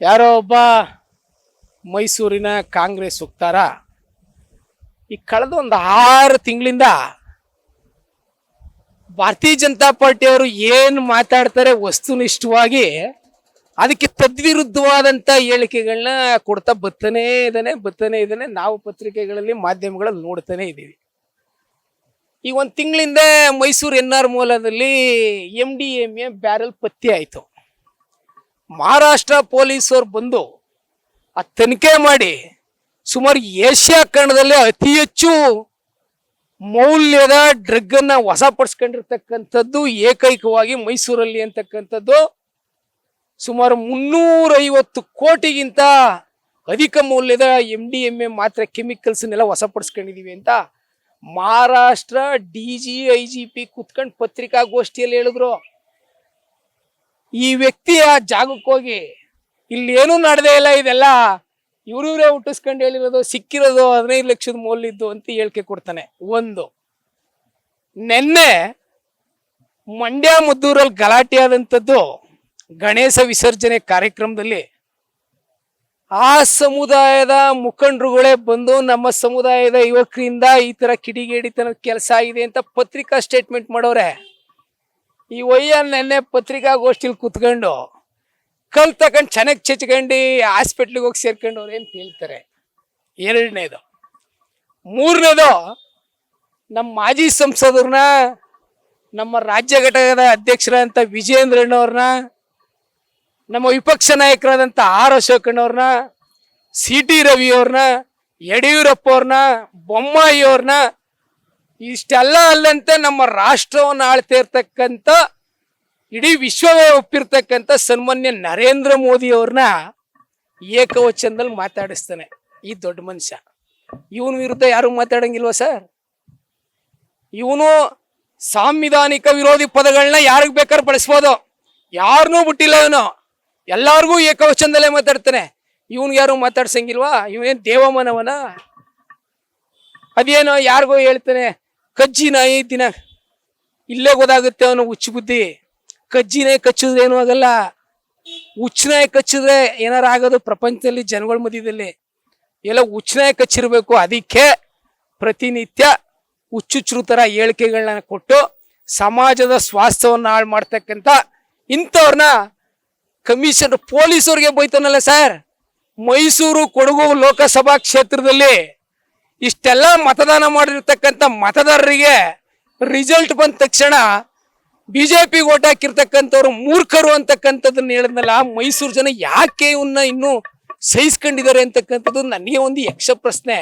ಯಾರೋ ಒಬ್ಬ ಮೈಸೂರಿನ ಕಾಂಗ್ರೆಸ್ ಹೋಗ್ತಾರ ಈ ಕಳೆದ ಒಂದು ಆರು ತಿಂಗಳಿಂದ ಭಾರತೀಯ ಜನತಾ ಪಾರ್ಟಿಯವರು ಏನು ಮಾತಾಡ್ತಾರೆ ವಸ್ತುನಿಷ್ಠವಾಗಿ ಅದಕ್ಕೆ ತದ್ವಿರುದ್ಧವಾದಂಥ ಹೇಳಿಕೆಗಳನ್ನ ಕೊಡ್ತಾ ಬತ್ತನೇ ಇದ್ದಾನೆ ಬತ್ತನೇ ಇದ್ದಾನೆ. ನಾವು ಪತ್ರಿಕೆಗಳಲ್ಲಿ, ಮಾಧ್ಯಮಗಳಲ್ಲಿ ನೋಡ್ತಾನೆ ಇದ್ದೀವಿ. ಈ ಒಂದು ತಿಂಗಳಿಂದ ಮೈಸೂರು ಎನ್ ಆರ್ ಮೂಲದಲ್ಲಿ M D M A barrel ಪತ್ತೆ ಆಯಿತು. ಮಹಾರಾಷ್ಟ್ರ ಪೊಲೀಸರು ಬಂದು ಆ ತನಿಖೆ ಮಾಡಿ ಸುಮಾರು ಏಷ್ಯಾ ಖಂಡದಲ್ಲಿ ಅತಿ ಹೆಚ್ಚು ಮೌಲ್ಯದ ಡ್ರಗ್ ಅನ್ನ ವಶಪಡಿಸ್ಕೊಂಡಿರ್ತಕ್ಕಂಥದ್ದು ಏಕೈಕವಾಗಿ ಮೈಸೂರಲ್ಲಿ ಅಂತಕ್ಕಂಥದ್ದು. ಸುಮಾರು ಮುನ್ನೂರೈವತ್ತು ಕೋಟಿಗಿಂತ ಅಧಿಕ ಮೌಲ್ಯದ ಎಂ ಡಿ ಎಂ ಎ ಮಾತ್ರ ಕೆಮಿಕಲ್ಸ್ನೆಲ್ಲ ವಶಪಡಿಸ್ಕೊಂಡಿದೀವಿ ಅಂತ Maharashtra D G I G P ಕುತ್ಕೊಂಡು ಪತ್ರಿಕಾಗೋಷ್ಠಿಯಲ್ಲಿ ಹೇಳಿದ್ರು. ಈ ವ್ಯಕ್ತಿಯ ಜಾಗಕ್ಕೆ ಹೋಗಿ ಇಲ್ಲಿ ಏನೂ ನಡೆದೇ ಇಲ್ಲ, ಇದೆಲ್ಲ ಇವ್ರಿವ್ರೇ ಹುಟ್ಟಿಸ್ಕೊಂಡು ಹೇಳಿರೋದು, ಸಿಕ್ಕಿರೋದು ಹದಿನೈದು ಲಕ್ಷದ ಮೌಲ್ಯ ಇದ್ದು ಅಂತ ಹೇಳಿಕೆ ಕೊಡ್ತಾನೆ. ಒಂದು. ನೆನ್ನೆ ಮಂಡ್ಯ ಮದ್ದೂರಲ್ಲಿ ಗಲಾಟೆ ಆದಂಥದ್ದು ಗಣೇಶ ವಿಸರ್ಜನೆ ಕಾರ್ಯಕ್ರಮದಲ್ಲಿ ಆ ಸಮುದಾಯದ ಮುಖಂಡರುಗಳೇ ಬಂದು ನಮ್ಮ ಸಮುದಾಯದ ಯುವಕರಿಂದ ಈ ತರ ಕಿಡಿಗೇಡಿತನ ಕೆಲಸ ಆಗಿದೆ ಅಂತ ಪತ್ರಿಕಾ ಸ್ಟೇಟ್ಮೆಂಟ್ ಮಾಡೋರೆ. ಈ ಒಯ್ಯ ನೆನ್ನೆ ಪತ್ರಿಕಾಗೋಷ್ಠಿಲಿ ಕುತ್ಕೊಂಡು ಕಲ್ ಚೆನ್ನಾಗಿ ಚೆಚ್ಕೊಂಡು ಹಾಸ್ಪಿಟ್ಲಿಗೆ ಹೋಗಿ ಸೇರ್ಕೊಂಡು ಅವ್ರು ಏನು ಹೇಳ್ತಾರೆ? ಎರಡನೇದು. ಮೂರನೇದು ನಮ್ಮ ಮಾಜಿ ಸಂಸದರನ್ನ ನಮ್ಮ ರಾಜ್ಯ ಘಟಕದ ಅಧ್ಯಕ್ಷರಾದಂಥ ವಿಜಯೇಂದ್ರಣ್ಣವ್ರನ್ನ ನಮ್ಮ ವಿಪಕ್ಷ ನಾಯಕರಾದಂಥ ಆರ್ ಅಶೋಕಣ್ಣವ್ರನ್ನ ಸಿ ಟಿ ರವಿಯವ್ರನ್ನ ಯಡಿಯೂರಪ್ಪ ಅವ್ರನ್ನ ಬೊಮ್ಮಾಯಿ ಅವ್ರನ್ನ ಇಷ್ಟೆಲ್ಲ ಅಲ್ಲಂತೆ ನಮ್ಮ ರಾಷ್ಟ್ರವನ್ನು ಆಳ್ತಾ ಇರ್ತಕ್ಕಂಥ ಇಡೀ ವಿಶ್ವವೇ ಒಪ್ಪಿರ್ತಕ್ಕಂಥ ಸನ್ಮಾನ್ಯ ನರೇಂದ್ರ ಮೋದಿ ಅವ್ರನ್ನ ಏಕವಚನದಲ್ಲಿ ಮಾತಾಡಿಸ್ತಾನೆ ಈ ದೊಡ್ಡ ಮನುಷ್ಯ. ಇವನ ವಿರುದ್ಧ ಯಾರು ಮಾತಾಡಂಗಿಲ್ವಾ ಸರ್? ಇವನು ಸಾಂವಿಧಾನಿಕ ವಿರೋಧಿ ಪದಗಳನ್ನ ಯಾರಿಗ್ ಬೇಕಾದ್ರೆ ಬಳಸ್ಬೋದು. ಯಾರನ್ನೂ ಬಿಟ್ಟಿಲ್ಲ ಇವನು ಎಲ್ಲಾರ್ಗೂ ಏಕವಚನದಲ್ಲೇ ಮಾತಾಡ್ತಾನೆ. ಇವನ್ ಯಾರು ಮಾತಾಡ್ಸಂಗಿಲ್ವಾ? ಇವನೇನ್ ದೇವಮಾನವನ? ಅದೇನೋ ಯಾರಿಗೋ ಹೇಳ್ತಾನೆ ಕಜ್ಜಿ ನಾಯಿ ದಿನ ಇಲ್ಲೇ ಗೊತ್ತಾಗುತ್ತೆ ಅವನು ಹುಚ್ಚು ಬುದ್ಧಿ. ಕಜ್ಜಿ ನಾಯಿ ಕಚ್ಚಿದ್ರೆ ಏನೂ ಆಗಲ್ಲ. ಹುಚ್ಚನಾಯಿ ಕಚ್ಚಿದ್ರೆ ಏನಾರ ಆಗೋದು ಪ್ರಪಂಚದಲ್ಲಿ, ಜನಗಳ ಮಧ್ಯದಲ್ಲಿ. ಎಲ್ಲ ಹುಚ್ಚನಾಯಿ ಕಚ್ಚಿರ್ಬೇಕು. ಅದಕ್ಕೆ ಪ್ರತಿನಿತ್ಯ ಹುಚ್ಚುಚ್ಚರು ಥರ ಹೇಳಿಕೆಗಳನ್ನ ಕೊಟ್ಟು ಸಮಾಜದ ಸ್ವಾಸ್ಥ್ಯವನ್ನು ಹಾಳು ಮಾಡ್ತಕ್ಕಂಥ ಇಂಥವ್ರನ್ನ ಕಮಿಷನ್ ಪೊಲೀಸರಿಗೆ ಬೈತಾನಲ್ಲ ಸರ್. ಮೈಸೂರು ಕೊಡಗು ಲೋಕಸಭಾ ಕ್ಷೇತ್ರದಲ್ಲಿ ಇಷ್ಟೆಲ್ಲ ಮತದಾನ ಮಾಡಿರ್ತಕ್ಕಂಥ ಮತದಾರರಿಗೆ ರಿಸಲ್ಟ್ ಬಂದ ತಕ್ಷಣ ಬಿಜೆಪಿ ಓಟ್ ಹಾಕಿರ್ತಕ್ಕಂಥವ್ರು ಮೂರ್ಖರು ಅಂತಕ್ಕಂಥದ್ದನ್ನ ಹೇಳಿದ್ನಲ್ಲ ಮೈಸೂರು ಜನ ಯಾಕೆ ಇವನ್ನ ಇನ್ನೂ ಸಹಿಸ್ಕೊಂಡಿದ್ದಾರೆ ಅಂತಕ್ಕಂಥದ್ದು ನನಗೆ ಒಂದು ಯಕ್ಷ ಪ್ರಶ್ನೆ